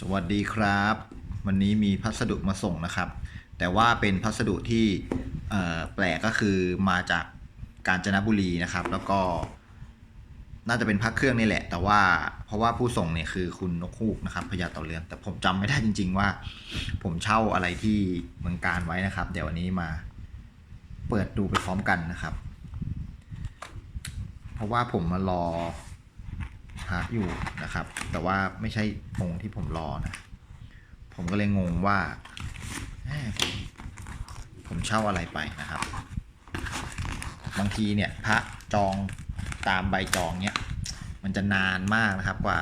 สวัสดีครับ วันนี้มีพัสดุมาส่งนะครับ แต่ว่าเป็นพัสดุที่แปลกก็คือมาจากกาญจนบุรีนะครับ แล้วก็ น่าจะเป็นพักเครื่องนี่แหละ แต่ว่าเพราะว่าผู้ส่งเนี่ยคือคุณนกฮูกนะครับพญาเต่าเรือนแต่ผมจำไม่ได้จริง ๆ ว่า ผมเช่าอะไรที่เมืองการไว้นะครับ เดี๋ยววันนี้มาเปิดดูไปพร้อมกันนะครับ เพราะว่าผมมารอ ระอยู่นะครับ แต่ว่าไม่ใช่องค์ที่ผมรอนะ ผมก็เลยงงว่า ผมเช่าอะไรไปนะครับ บางทีเนี่ยพระจองตามใบจองเนี่ยมันจะนานมากนะครับกว่า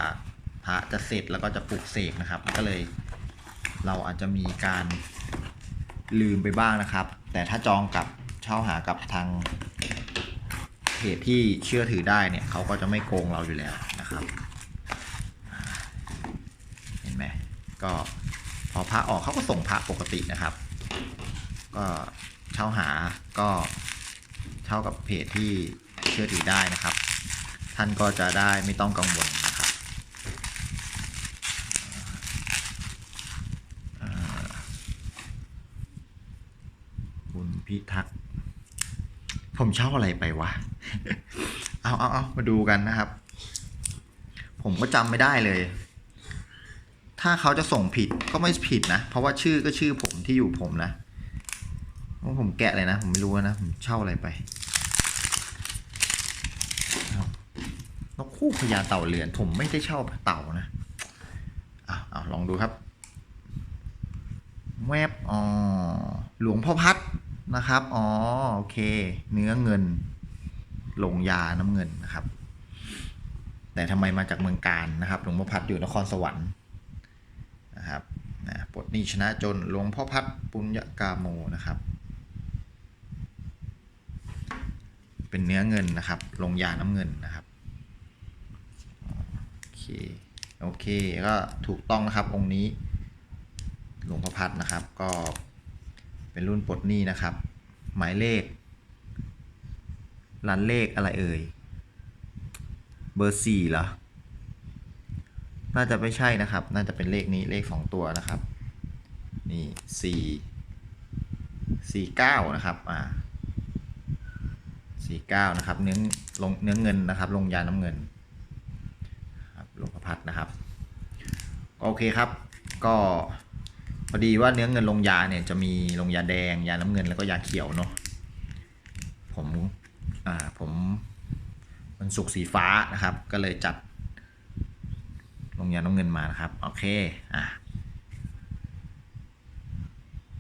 พระจะเสร็จแล้วก็จะปลุกเสกนะครับ ก็เลยเราอาจจะมีการลืมไปบ้างนะครับ แต่ถ้าจองกับเช่าหากับทางเพจที่เชื่อถือได้เนี่ยเขาก็จะไม่โกงเราอยู่แล้ว เห็นไหมก็พอพระออกเขาก็ส่งพระปกตินะครับ ก็เช่าหาก็เช่ากับเพจที่เชื่อถือได้นะครับ ท่านก็จะได้ไม่ต้องกังวลนะครับอ่าบุญพิทักษ์ผมเช่าอะไรไปวะ เอาเอาเอามาดูกันนะครับ ผมก็จำไม่ได้เลย ถ้าเขาจะส่งผิดก็ไม่ผิดนะ เพราะว่าชื่อก็ชื่อผมที่อยู่ผมนะว่าผมแกะเลยนะ ผมไม่รู้นะ ผมเช่าอะไรไปนกคู่พญาเต่าเรือน ผมไม่ได้เช่าเต่านะเอาเอาลองดูครับแวบอ๋อหลวงพ่อพัดนะครับ อ๋อ โอเค เนื้อเงิน ลงยาน้ำเงินนะครับ แต่ทำไมมาจากเมืองการนะครับหลวงพ่อพัดอยู่นครสวรรค์นะครับนะปลดหนี้ชนะจนหลวงพ่อพัดปุญญกาโมนะครับ เป็นเนื้อเงินนะครับลงยาน้ำเงินนะครับโอเคโอเคก็ถูกต้องนะครับองค์นี้หลวงพ่อพัดนะครับก็เป็นรุ่นปลดหนี้นะครับ หมายเลขรันเลขอะไรเอ่ย เบอร์สี่เหรอ น่าจะไม่ใช่นะครับ น่าจะเป็นเลขนี้เลขสองตัวนะครับ นี่สี่สี่เก้านะครับ อ่าสี่เก้านะครับ เนื้อลงเนื้อเงินนะครับ ลงยาน้ำเงินครับลงพระพัดนะครับโอเคครับ ก็พอดีว่าเนื้อเงินลงยาเนี่ยจะมีลงยาแดง ยาน้ำเงินแล้วก็ยาเขียวเนาะผมอ่าผม มันสุกสีฟ้านะครับ ก็เลยจัดลงยาน้ำเงินมานะครับ โอเค อะ